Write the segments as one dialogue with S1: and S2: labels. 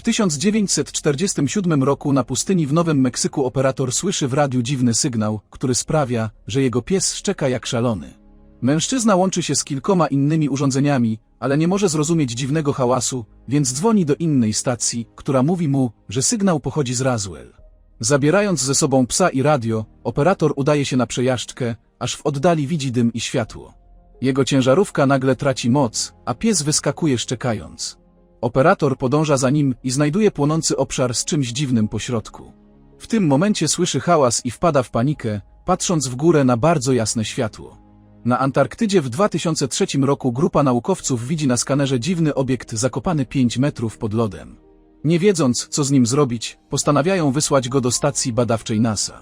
S1: W 1947 roku na pustyni w Nowym Meksyku operator słyszy w radiu dziwny sygnał, który sprawia, że jego pies szczeka jak szalony. Mężczyzna łączy się z kilkoma innymi urządzeniami, ale nie może zrozumieć dziwnego hałasu, więc dzwoni do innej stacji, która mówi mu, że sygnał pochodzi z Roswell. Zabierając ze sobą psa i radio, operator udaje się na przejażdżkę, aż w oddali widzi dym i światło. Jego ciężarówka nagle traci moc, a pies wyskakuje szczekając. Operator podąża za nim i znajduje płonący obszar z czymś dziwnym pośrodku. W tym momencie słyszy hałas i wpada w panikę, patrząc w górę na bardzo jasne światło. Na Antarktydzie w 2003 roku grupa naukowców widzi na skanerze dziwny obiekt zakopany 5 metrów pod lodem. Nie wiedząc, co z nim zrobić, postanawiają wysłać go do stacji badawczej NASA.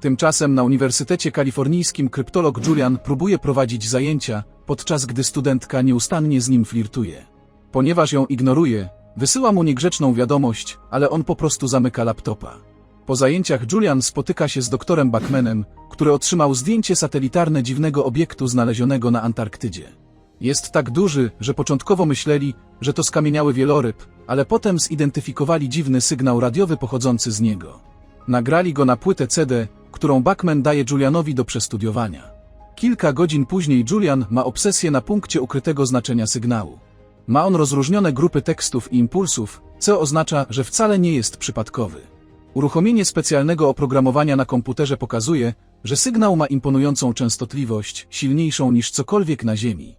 S1: Tymczasem na Uniwersytecie Kalifornijskim kryptolog Julian próbuje prowadzić zajęcia, podczas gdy studentka nieustannie z nim flirtuje. Ponieważ ją ignoruje, wysyła mu niegrzeczną wiadomość, ale on po prostu zamyka laptopa. Po zajęciach Julian spotyka się z doktorem Bachmanem, który otrzymał zdjęcie satelitarne dziwnego obiektu znalezionego na Antarktydzie. Jest tak duży, że początkowo myśleli, że to skamieniały wieloryb, ale potem zidentyfikowali dziwny sygnał radiowy pochodzący z niego. Nagrali go na płytę CD, którą Bachman daje Julianowi do przestudiowania. Kilka godzin później Julian ma obsesję na punkcie ukrytego znaczenia sygnału. Ma on rozróżnione grupy tekstów i impulsów, co oznacza, że wcale nie jest przypadkowy. Uruchomienie specjalnego oprogramowania na komputerze pokazuje, że sygnał ma imponującą częstotliwość, silniejszą niż cokolwiek na Ziemi.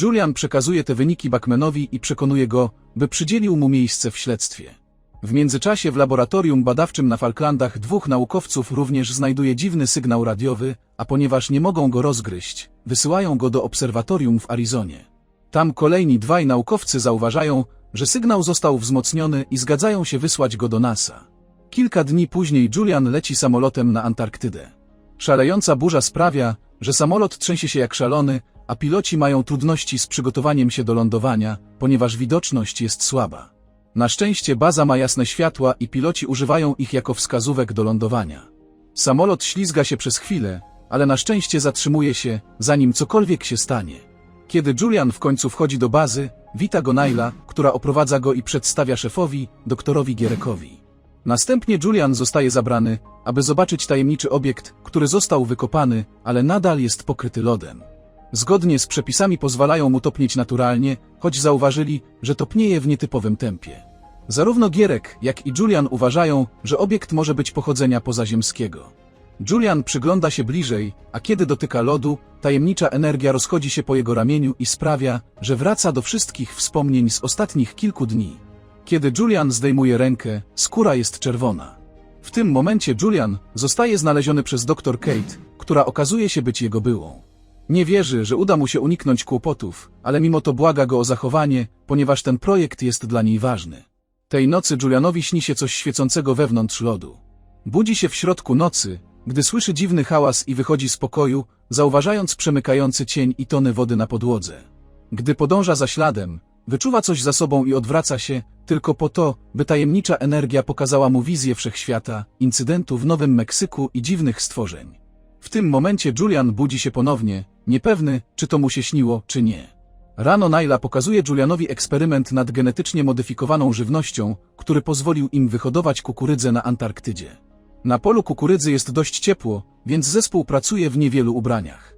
S1: Julian przekazuje te wyniki Bachmanowi i przekonuje go, by przydzielił mu miejsce w śledztwie. W międzyczasie w laboratorium badawczym na Falklandach dwóch naukowców również znajduje dziwny sygnał radiowy, a ponieważ nie mogą go rozgryźć, wysyłają go do obserwatorium w Arizonie. Tam kolejni dwaj naukowcy zauważają, że sygnał został wzmocniony i zgadzają się wysłać go do NASA. Kilka dni później Julian leci samolotem na Antarktydę. Szalejąca burza sprawia, że samolot trzęsie się jak szalony, a piloci mają trudności z przygotowaniem się do lądowania, ponieważ widoczność jest słaba. Na szczęście baza ma jasne światła i piloci używają ich jako wskazówek do lądowania. Samolot ślizga się przez chwilę, ale na szczęście zatrzymuje się, zanim cokolwiek się stanie. Kiedy Julian w końcu wchodzi do bazy, wita go Naila, która oprowadza go i przedstawia szefowi, doktorowi Gierekowi. Następnie Julian zostaje zabrany, aby zobaczyć tajemniczy obiekt, który został wykopany, ale nadal jest pokryty lodem. Zgodnie z przepisami pozwalają mu topnieć naturalnie, choć zauważyli, że topnieje w nietypowym tempie. Zarówno Gierek, jak i Julian uważają, że obiekt może być pochodzenia pozaziemskiego. Julian przygląda się bliżej, a kiedy dotyka lodu, tajemnicza energia rozchodzi się po jego ramieniu i sprawia, że wraca do wszystkich wspomnień z ostatnich kilku dni. Kiedy Julian zdejmuje rękę, skóra jest czerwona. W tym momencie Julian zostaje znaleziony przez dr Kate, która okazuje się być jego byłą. Nie wierzy, że uda mu się uniknąć kłopotów, ale mimo to błaga go o zachowanie, ponieważ ten projekt jest dla niej ważny. Tej nocy Julianowi śni się coś świecącego wewnątrz lodu. Budzi się w środku nocy, gdy słyszy dziwny hałas i wychodzi z pokoju, zauważając przemykający cień i tony wody na podłodze. Gdy podąża za śladem, wyczuwa coś za sobą i odwraca się, tylko po to, by tajemnicza energia pokazała mu wizję wszechświata, incydentu w Nowym Meksyku i dziwnych stworzeń. W tym momencie Julian budzi się ponownie, niepewny, czy to mu się śniło, czy nie. Rano Naila pokazuje Julianowi eksperyment nad genetycznie modyfikowaną żywnością, który pozwolił im wyhodować kukurydzę na Antarktydzie. Na polu kukurydzy jest dość ciepło, więc zespół pracuje w niewielu ubraniach.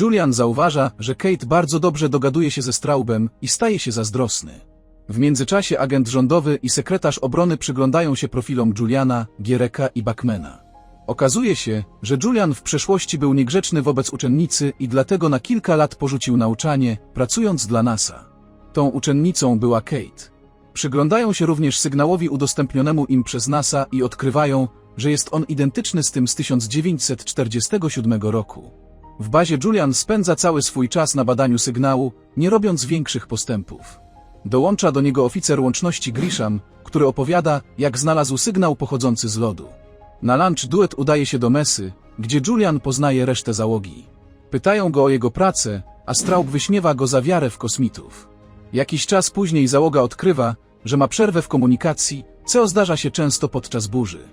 S1: Julian zauważa, że Kate bardzo dobrze dogaduje się ze Straubem i staje się zazdrosny. W międzyczasie agent rządowy i sekretarz obrony przyglądają się profilom Juliana, Giereka i Bachmana. Okazuje się, że Julian w przeszłości był niegrzeczny wobec uczennicy i dlatego na kilka lat porzucił nauczanie, pracując dla NASA. Tą uczennicą była Kate. Przyglądają się również sygnałowi udostępnionemu im przez NASA i odkrywają, że jest on identyczny z tym z 1947 roku. W bazie Julian spędza cały swój czas na badaniu sygnału, nie robiąc większych postępów. Dołącza do niego oficer łączności Grisham, który opowiada, jak znalazł sygnał pochodzący z lodu. Na lunch duet udaje się do mesy, gdzie Julian poznaje resztę załogi. Pytają go o jego pracę, a Straub wyśmiewa go za wiarę w kosmitów. Jakiś czas później załoga odkrywa, że ma przerwę w komunikacji, co zdarza się często podczas burzy.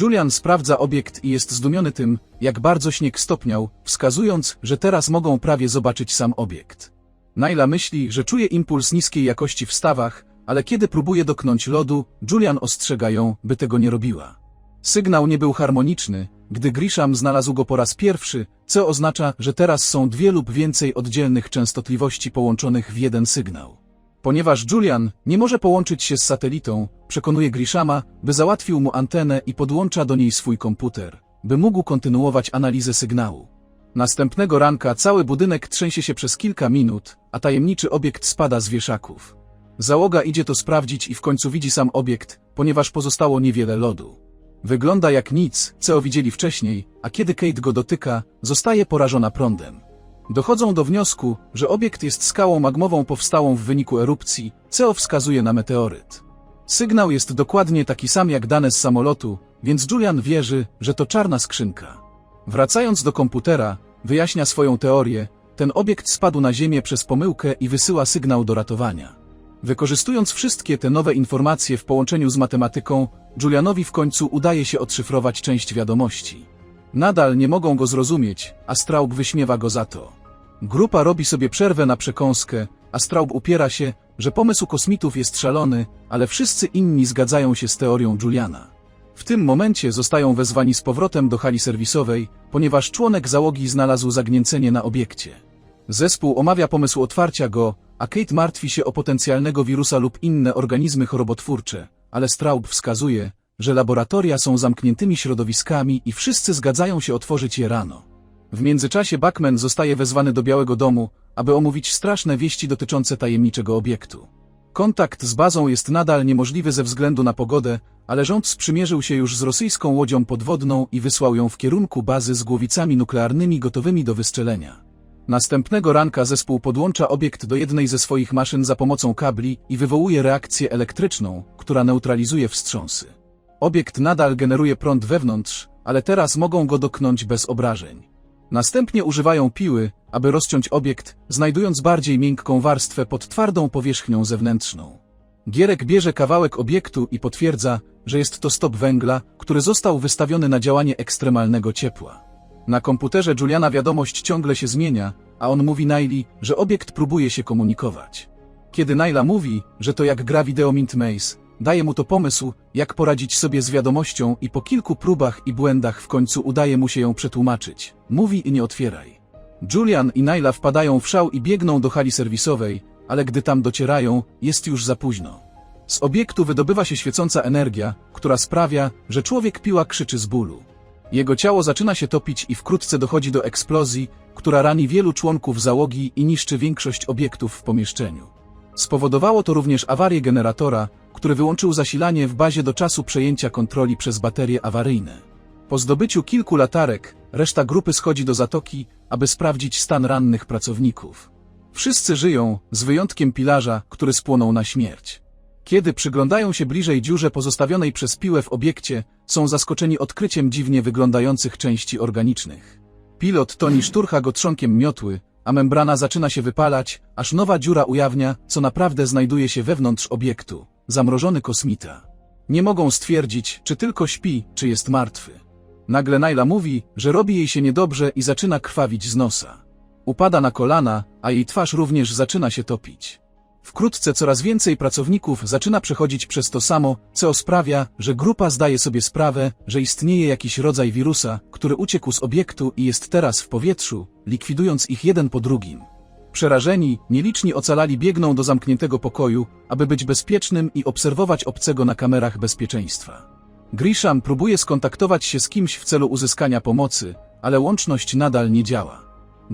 S1: Julian sprawdza obiekt i jest zdumiony tym, jak bardzo śnieg stopniał, wskazując, że teraz mogą prawie zobaczyć sam obiekt. Naila myśli, że czuje impuls niskiej jakości w stawach, ale kiedy próbuje dotknąć lodu, Julian ostrzega ją, by tego nie robiła. Sygnał nie był harmoniczny, gdy Grisham znalazł go po raz pierwszy, co oznacza, że teraz są dwie lub więcej oddzielnych częstotliwości połączonych w jeden sygnał. Ponieważ Julian nie może połączyć się z satelitą, przekonuje Grishama, by załatwił mu antenę i podłącza do niej swój komputer, by mógł kontynuować analizę sygnału. Następnego ranka cały budynek trzęsie się przez kilka minut, a tajemniczy obiekt spada z wieszaków. Załoga idzie to sprawdzić i w końcu widzi sam obiekt, ponieważ pozostało niewiele lodu. Wygląda jak nic, co widzieli wcześniej, a kiedy Kate go dotyka, zostaje porażona prądem. Dochodzą do wniosku, że obiekt jest skałą magmową powstałą w wyniku erupcji, co wskazuje na meteoryt. Sygnał jest dokładnie taki sam jak dane z samolotu, więc Julian wierzy, że to czarna skrzynka. Wracając do komputera, wyjaśnia swoją teorię, ten obiekt spadł na ziemię przez pomyłkę i wysyła sygnał do ratowania. Wykorzystując wszystkie te nowe informacje w połączeniu z matematyką, Julianowi w końcu udaje się odszyfrować część wiadomości. Nadal nie mogą go zrozumieć, a Straub wyśmiewa go za to. Grupa robi sobie przerwę na przekąskę, a Straub upiera się, że pomysł kosmitów jest szalony, ale wszyscy inni zgadzają się z teorią Juliana. W tym momencie zostają wezwani z powrotem do hali serwisowej, ponieważ członek załogi znalazł zagnięcenie na obiekcie. Zespół omawia pomysł otwarcia go, a Kate martwi się o potencjalnego wirusa lub inne organizmy chorobotwórcze, ale Straub wskazuje, że laboratoria są zamkniętymi środowiskami i wszyscy zgadzają się otworzyć je rano. W międzyczasie Backman zostaje wezwany do Białego Domu, aby omówić straszne wieści dotyczące tajemniczego obiektu. Kontakt z bazą jest nadal niemożliwy ze względu na pogodę, ale rząd sprzymierzył się już z rosyjską łodzią podwodną i wysłał ją w kierunku bazy z głowicami nuklearnymi gotowymi do wystrzelenia. Następnego ranka zespół podłącza obiekt do jednej ze swoich maszyn za pomocą kabli i wywołuje reakcję elektryczną, która neutralizuje wstrząsy. Obiekt nadal generuje prąd wewnątrz, ale teraz mogą go dotknąć bez obrażeń. Następnie używają piły, aby rozciąć obiekt, znajdując bardziej miękką warstwę pod twardą powierzchnią zewnętrzną. Gierek bierze kawałek obiektu i potwierdza, że jest to stop węgla, który został wystawiony na działanie ekstremalnego ciepła. Na komputerze Juliana wiadomość ciągle się zmienia, a on mówi Naili, że obiekt próbuje się komunikować. Kiedy Naila mówi, że to jak gra wideo Mint Maze, daje mu to pomysł, jak poradzić sobie z wiadomością i po kilku próbach i błędach w końcu udaje mu się ją przetłumaczyć. Mówi i nie otwieraj. Julian i Naila wpadają w szał i biegną do hali serwisowej, ale gdy tam docierają, jest już za późno. Z obiektu wydobywa się świecąca energia, która sprawia, że człowiek piła krzyczy z bólu. Jego ciało zaczyna się topić i wkrótce dochodzi do eksplozji, która rani wielu członków załogi i niszczy większość obiektów w pomieszczeniu. Spowodowało to również awarię generatora, który wyłączył zasilanie w bazie do czasu przejęcia kontroli przez baterie awaryjne. Po zdobyciu kilku latarek, reszta grupy schodzi do zatoki, aby sprawdzić stan rannych pracowników. Wszyscy żyją, z wyjątkiem pilarza, który spłonął na śmierć. Kiedy przyglądają się bliżej dziurze pozostawionej przez piłę w obiekcie, są zaskoczeni odkryciem dziwnie wyglądających części organicznych. Pilot Tony szturcha go trzonkiem miotły, a membrana zaczyna się wypalać, aż nowa dziura ujawnia, co naprawdę znajduje się wewnątrz obiektu. Zamrożony kosmita. Nie mogą stwierdzić, czy tylko śpi, czy jest martwy. Nagle Naila mówi, że robi jej się niedobrze i zaczyna krwawić z nosa. Upada na kolana, a jej twarz również zaczyna się topić. Wkrótce coraz więcej pracowników zaczyna przechodzić przez to samo, co sprawia, że grupa zdaje sobie sprawę, że istnieje jakiś rodzaj wirusa, który uciekł z obiektu i jest teraz w powietrzu, likwidując ich jeden po drugim. Przerażeni, nieliczni ocalali biegną do zamkniętego pokoju, aby być bezpiecznym i obserwować obcego na kamerach bezpieczeństwa. Grisham próbuje skontaktować się z kimś w celu uzyskania pomocy, ale łączność nadal nie działa.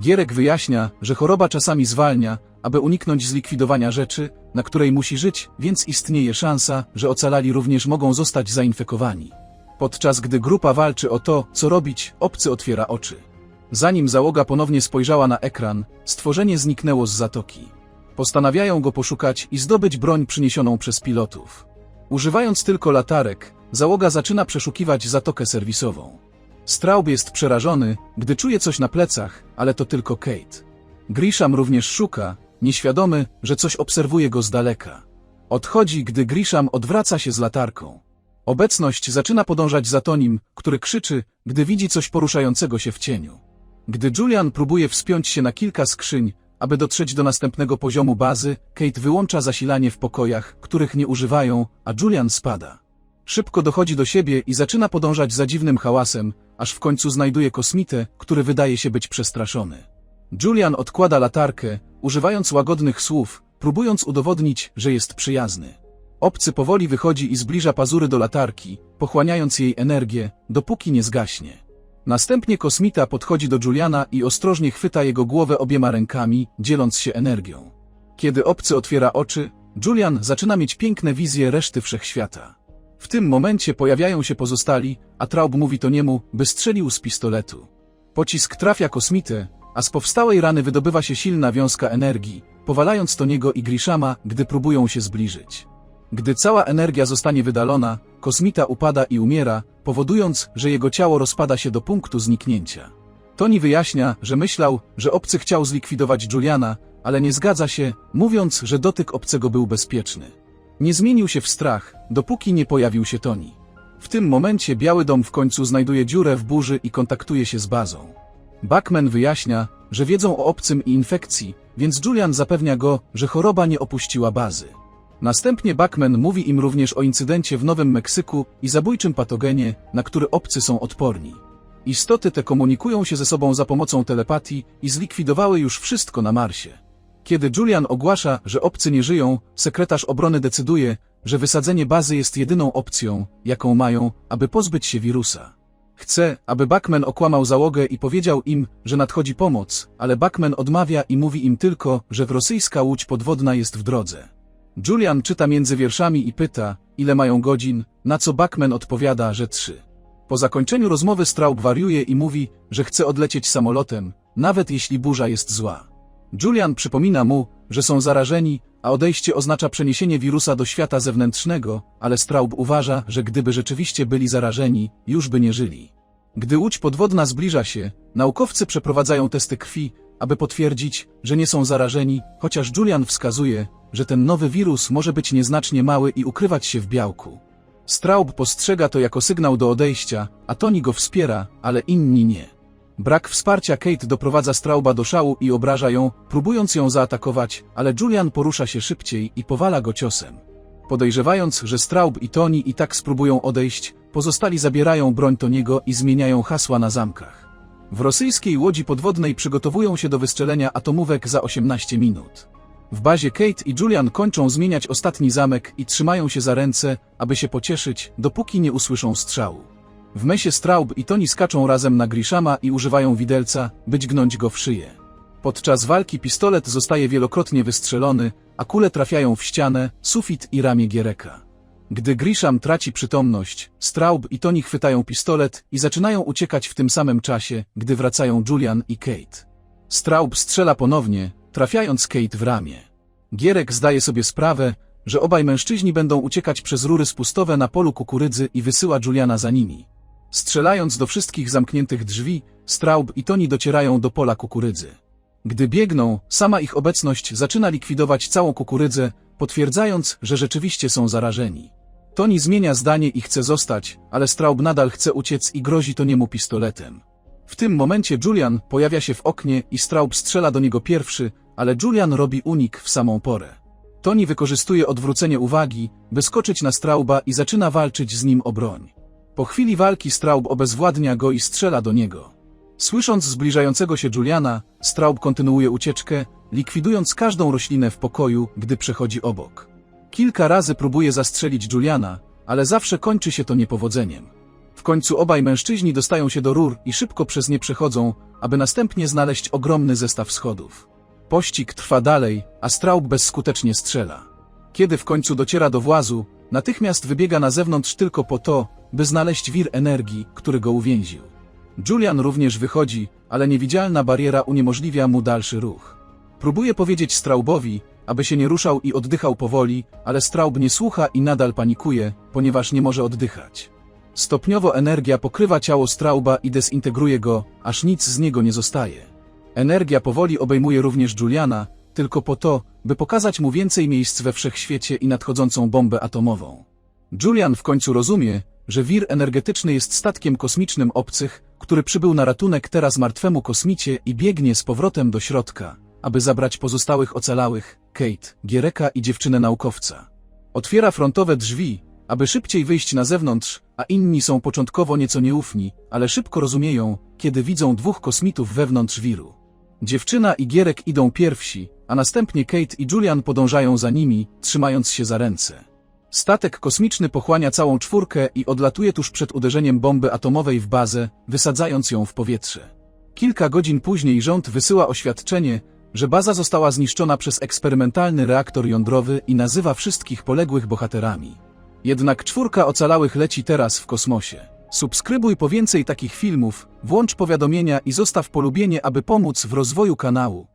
S1: Gierek wyjaśnia, że choroba czasami zwalnia, aby uniknąć zlikwidowania rzeczy, na której musi żyć, więc istnieje szansa, że ocalali również mogą zostać zainfekowani. Podczas gdy grupa walczy o to, co robić, obcy otwiera oczy. Zanim załoga ponownie spojrzała na ekran, stworzenie zniknęło z zatoki. Postanawiają go poszukać i zdobyć broń przyniesioną przez pilotów. Używając tylko latarek, załoga zaczyna przeszukiwać zatokę serwisową. Straub jest przerażony, gdy czuje coś na plecach, ale to tylko Kate. Grisham również szuka, nieświadomy, że coś obserwuje go z daleka. Odchodzi, gdy Grisham odwraca się z latarką. Obecność zaczyna podążać za Tonim, który krzyczy, gdy widzi coś poruszającego się w cieniu. Gdy Julian próbuje wspiąć się na kilka skrzyń, Aby dotrzeć do następnego poziomu bazy, Kate wyłącza zasilanie w pokojach, których nie używają, a Julian spada. Szybko dochodzi do siebie i zaczyna podążać za dziwnym hałasem, aż w końcu znajduje kosmitę, który wydaje się być przestraszony. Julian odkłada latarkę, używając łagodnych słów, próbując udowodnić, że jest przyjazny. Obcy powoli wychodzi i zbliża pazury do latarki, pochłaniając jej energię, dopóki nie zgaśnie. Następnie kosmita podchodzi do Juliana i ostrożnie chwyta jego głowę obiema rękami, dzieląc się energią. Kiedy obcy otwiera oczy, Julian zaczyna mieć piękne wizje reszty wszechświata. W tym momencie pojawiają się pozostali, a Traub mówi to niemu, by strzelił z pistoletu. Pocisk trafia kosmitę, a z powstałej rany wydobywa się silna wiązka energii, powalając Toniego i Grishama, gdy próbują się zbliżyć. Gdy cała energia zostanie wydalona, kosmita upada i umiera, powodując, że jego ciało rozpada się do punktu zniknięcia. Tony wyjaśnia, że myślał, że obcy chciał zlikwidować Juliana, ale nie zgadza się, mówiąc, że dotyk obcego był bezpieczny. Nie zmienił się w strach, dopóki nie pojawił się Tony. W tym momencie Biały Dom w końcu znajduje dziurę w burzy i kontaktuje się z bazą. Buckman wyjaśnia, że wiedzą o obcym i infekcji, więc Julian zapewnia go, że choroba nie opuściła bazy. Następnie Buckman mówi im również o incydencie w Nowym Meksyku i zabójczym patogenie, na który obcy są odporni. Istoty te komunikują się ze sobą za pomocą telepatii i zlikwidowały już wszystko na Marsie. Kiedy Julian ogłasza, że obcy nie żyją, sekretarz obrony decyduje, że wysadzenie bazy jest jedyną opcją, jaką mają, aby pozbyć się wirusa. Chce, aby Buckman okłamał załogę i powiedział im, że nadchodzi pomoc, ale Buckman odmawia i mówi im tylko, że rosyjska łódź podwodna jest w drodze. Julian czyta między wierszami i pyta, ile mają godzin, na co Buckman odpowiada, że trzy. Po zakończeniu rozmowy Straub wariuje i mówi, że chce odlecieć samolotem, nawet jeśli burza jest zła. Julian przypomina mu, że są zarażeni, a odejście oznacza przeniesienie wirusa do świata zewnętrznego, ale Straub uważa, że gdyby rzeczywiście byli zarażeni, już by nie żyli. Gdy łódź podwodna zbliża się, naukowcy przeprowadzają testy krwi, aby potwierdzić, że nie są zarażeni, chociaż Julian wskazuje, że ten nowy wirus może być nieznacznie mały i ukrywać się w białku. Straub postrzega to jako sygnał do odejścia, a Tony go wspiera, ale inni nie. Brak wsparcia Kate doprowadza Strauba do szału i obraża ją, próbując ją zaatakować, ale Julian porusza się szybciej i powala go ciosem. Podejrzewając, że Straub i Tony i tak spróbują odejść, pozostali zabierają broń Toniego i zmieniają hasła na zamkach. W rosyjskiej łodzi podwodnej przygotowują się do wystrzelenia atomówek za 18 minut. W bazie Kate i Julian kończą zmieniać ostatni zamek i trzymają się za ręce, aby się pocieszyć, dopóki nie usłyszą strzału. W mesie Straub i Tony skaczą razem na Grishama i używają widelca, by dźgnąć go w szyję. Podczas walki pistolet zostaje wielokrotnie wystrzelony, a kule trafiają w ścianę, sufit i ramię Giereka. Gdy Grisham traci przytomność, Straub i Tony chwytają pistolet i zaczynają uciekać w tym samym czasie, gdy wracają Julian i Kate. Straub strzela ponownie, trafiając Kate w ramię. Gierek zdaje sobie sprawę, że obaj mężczyźni będą uciekać przez rury spustowe na polu kukurydzy i wysyła Juliana za nimi. Strzelając do wszystkich zamkniętych drzwi, Straub i Tony docierają do pola kukurydzy. Gdy biegną, sama ich obecność zaczyna likwidować całą kukurydzę, potwierdzając, że rzeczywiście są zarażeni. Tony zmienia zdanie i chce zostać, ale Straub nadal chce uciec i grozi to niemu pistoletem. W tym momencie Julian pojawia się w oknie i Straub strzela do niego pierwszy, ale Julian robi unik w samą porę. Tony wykorzystuje odwrócenie uwagi, by skoczyć na Strauba i zaczyna walczyć z nim o broń. Po chwili walki Straub obezwładnia go i strzela do niego. Słysząc zbliżającego się Juliana, Straub kontynuuje ucieczkę, likwidując każdą roślinę w pokoju, gdy przechodzi obok. Kilka razy próbuje zastrzelić Juliana, ale zawsze kończy się to niepowodzeniem. W końcu obaj mężczyźni dostają się do rur i szybko przez nie przechodzą, aby następnie znaleźć ogromny zestaw schodów. Pościg trwa dalej, a Straub bezskutecznie strzela. Kiedy w końcu dociera do włazu, natychmiast wybiega na zewnątrz tylko po to, by znaleźć wir energii, który go uwięził. Julian również wychodzi, ale niewidzialna bariera uniemożliwia mu dalszy ruch. Próbuje powiedzieć Straubowi, aby się nie ruszał i oddychał powoli, ale Straub nie słucha i nadal panikuje, ponieważ nie może oddychać. Stopniowo energia pokrywa ciało Strauba i dezintegruje go, aż nic z niego nie zostaje. Energia powoli obejmuje również Juliana, tylko po to, by pokazać mu więcej miejsc we wszechświecie i nadchodzącą bombę atomową. Julian w końcu rozumie, że wir energetyczny jest statkiem kosmicznym obcych, który przybył na ratunek teraz martwemu kosmicie i biegnie z powrotem do środka, aby zabrać pozostałych ocalałych, Kate, Giereka i dziewczynę naukowca. Otwiera frontowe drzwi, aby szybciej wyjść na zewnątrz, a inni są początkowo nieco nieufni, ale szybko rozumieją, kiedy widzą dwóch kosmitów wewnątrz wiru. Dziewczyna i Gierek idą pierwsi, a następnie Kate i Julian podążają za nimi, trzymając się za ręce. Statek kosmiczny pochłania całą czwórkę i odlatuje tuż przed uderzeniem bomby atomowej w bazę, wysadzając ją w powietrze. Kilka godzin później rząd wysyła oświadczenie, że baza została zniszczona przez eksperymentalny reaktor jądrowy i nazywa wszystkich poległych bohaterami. Jednak czwórka ocalałych leci teraz w kosmosie. Subskrybuj po więcej takich filmów, włącz powiadomienia i zostaw polubienie, aby pomóc w rozwoju kanału.